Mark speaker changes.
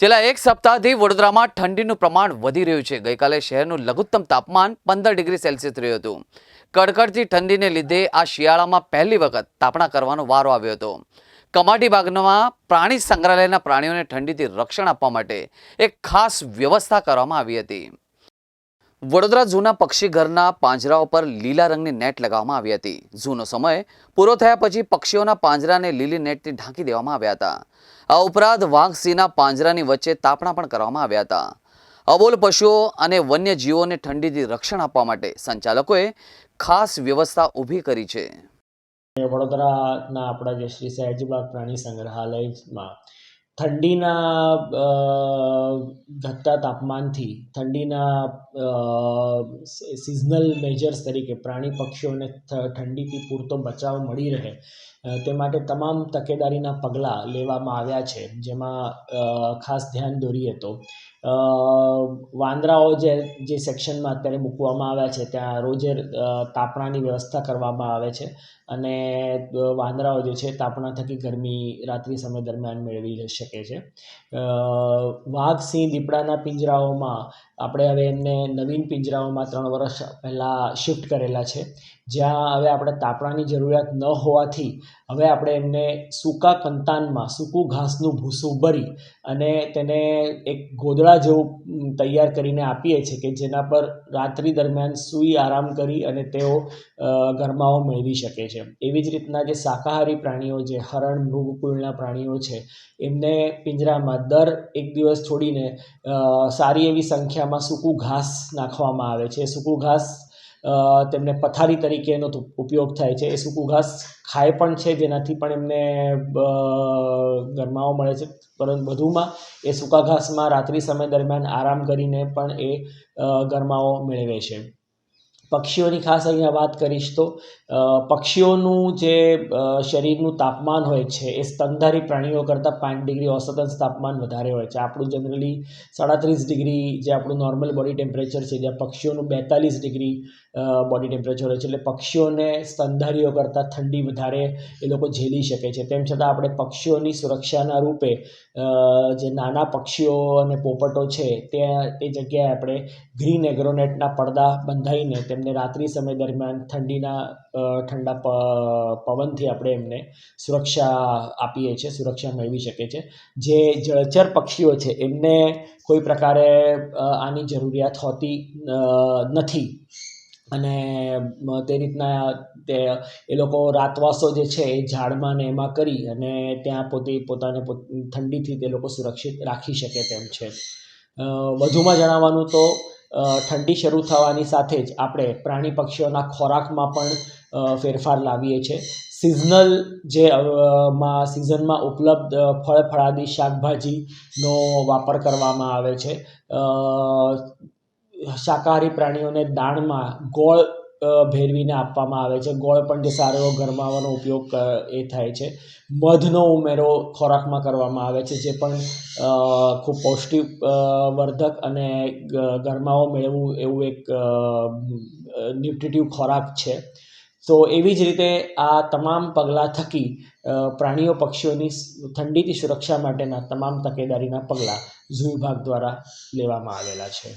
Speaker 1: છેલ્લા એક સપ્તાહથી વડોદરામાં ઠંડીનું પ્રમાણ વધી રહ્યું છે. ગઈકાલે શહેરનું લઘુત્તમ તાપમાન પંદર ડિગ્રી સેલ્સિયસ રહ્યું હતું. કડકડતી ઠંડીને લીધે આ શિયાળામાં પહેલી વખત તાપણા કરવાનો વારો આવ્યો હતો. કમાટી બાગમાં પ્રાણી સંગ્રહાલયના પ્રાણીઓને ઠંડીથી રક્ષણ આપવા માટે એક ખાસ વ્યવસ્થા કરવામાં આવી હતી. વડોદરા ઝૂના પક્ષી ઘરના પાંજરાઓ પર લીલા રંગની નેટ લગાવવામાં આવી હતી. ઝૂનો સમય પૂરો થયા પછી પક્ષીઓના પાંજરાને લીલી નેટથી ઢાંકી દેવામાં આવ્યા હતા. આ ઉપરાંત વાઘ પાંજરાની વચ્ચે તાપણા પણ કરવામાં આવ્યા હતા. અબોલ પશુઓ અને વન્ય જીવોને ઠંડીથી રક્ષણ આપવા માટે સંચાલકોએ ખાસ વ્યવસ્થા ઊભી કરી છે.
Speaker 2: વડોદરાના આપણા જે શ્રી સયાજીબાગ પ્રાણી સંગ્રહાલયમાં ઠંડીના ઘટતા તાપમાનથી ઠંડીના સિઝનલ મેજર્સ તરીકે પ્રાણી પક્ષીઓને ઠંડીથી પૂરતો બચાવ મળી રહે. તે માટે તમામ તકેદારીના પગલાં લેવામાં આવ્યા છે, જેમાં ખાસ ધ્યાન દોરીએ તો. વાંદરાઓ જે જે સેક્શનમાં અત્યારે મૂકવામાં આવ્યા છે, ત્યાં રોજે તાપણાની વ્યવસ્થા કરવામાં આવે છે અને વાંદરાઓ જે છે, તાપણા થકી ગરમી રાત્રિ સમય દરમિયાન મેળવી શકે છે. વાઘ, સિંહ, દીપડાના પિંજરાઓમાં આપણે હવે એમને નવીન પિંજરાઓમાં ત્રણ વર્ષ પહેલાં શિફ્ટ કરેલા છે. જ્યાં હવે આપણે તાપણાની જરૂરિયાત ન હોવાથી હવે આપણે એમને સૂકા કંતાનમાં, સૂકું ઘાસનું ભૂસું ભરી અને તેને એક ગોદડા જેવું તૈયાર કરીને આપીએ છીએ કે જેના પર રાત્રિ દરમિયાન સૂઈ આરામ કરી અને તેઓ ગરમાઓ મેળવી શકે છે. એવી જ રીતના જે શાકાહારી પ્રાણીઓ જે હરણ મૃગકુળના પ્રાણીઓ છે, એમને પિંજરામાં દર એક દિવસ છોડીને સારી એવી સંખ્યામાં સૂકું ઘાસ નાખવામાં આવે છે. સૂકું ઘાસ તેમને પથારી તરીકે એનો ઉપયોગ થાય છે. એ સૂકું ઘાસ ખાય પણ છે, જેનાથી પણ એમને ગરમાવો મળે છે. પરંતુ વધુમાં એ સૂકા ઘાસમાં રાત્રિ સમય દરમિયાન આરામ કરીને પણ એ ગરમાવો મેળવે છે. પક્ષીઓની ખાસ અહીંયા વાત કરીશ તો પક્ષીઓનું જે શરીરનું તાપમાન હોય છે, એ સ્તનધારી પ્રાણીઓ કરતાં પાંચ ડિગ્રી ઓસતન તાપમાન વધારે હોય છે. આપણું જનરલી સાડત્રીસ ડિગ્રી જે આપણું નોર્મલ બોડી ટેમ્પરેચર છે, જ્યાં પક્ષીઓનું બેતાલીસ ડિગ્રી બોડી ટેમ્પરેચર હોય છે. એટલે પક્ષીઓને સ્તનધારીઓ કરતાં ઠંડી વધારે એ લોકો ઝેલી શકે છે. તેમ છતાં આપણે પક્ષીઓની સુરક્ષાના રૂપે જે નાના પક્ષીઓ અને પોપટો છે, તે જગ્યાએ આપણે ગ્રીન એગ્રોનેટના પડદા બંધાઈને તેમને રાત્રિ સમય દરમિયાન ઠંડીના ઠંડા પવનથી આપણે એમને સુરક્ષા આપીએ છીએ, સુરક્ષા મેળવી શકે છે જે જળચર પક્ષીઓ છે, એમને કોઈ પ્રકારે આની જરૂરિયાત હોતી નથી. અને તે રીતના તે, એ લોકો રાતવાસો જે છે એ ઝાડમાં ને એમાં કરી અને ત્યાં પોતે પોતાને પોત ઠંડીથી તે લોકો સુરક્ષિત રાખી શકે તેમ છે. વધુમાં જણાવવાનું તો ઠંડી શરૂ થવાની સાથે જ આપણે પ્રાણી પક્ષીઓના ખોરાકમાં પણ ફેરફાર લાવીએ છીએ સિઝનલ જે માં, સિઝનમાં ઉપલબ્ધ ફળ, ફળાદી શાકભાજીનો વાપર કરવામાં આવે છે. શાકાહારી પ્રાણીઓને દાણમાં ગોળ ભેરવીને આપવામાં આવે છે. ગોળ પણ જે સારો એવો ગરમાવાનો ઉપયોગ એ થાય છે. મધનો ઉમેરો ખોરાકમાં કરવામાં આવે છે, જે પણ ખૂબ પૌષ્ટિક વર્ધક અને ગરમાવો મેળવવું એવું એક ન્યુટ્રિટિવ ખોરાક છે. તો એવી જ રીતે આ તમામ પગલાં થકી પ્રાણીઓ પક્ષીઓની ઠંડીથી સુરક્ષા માટેના તમામ તકેદારીના પગલાં ઝૂ વિભાગ દ્વારા લેવામાં આવેલા છે.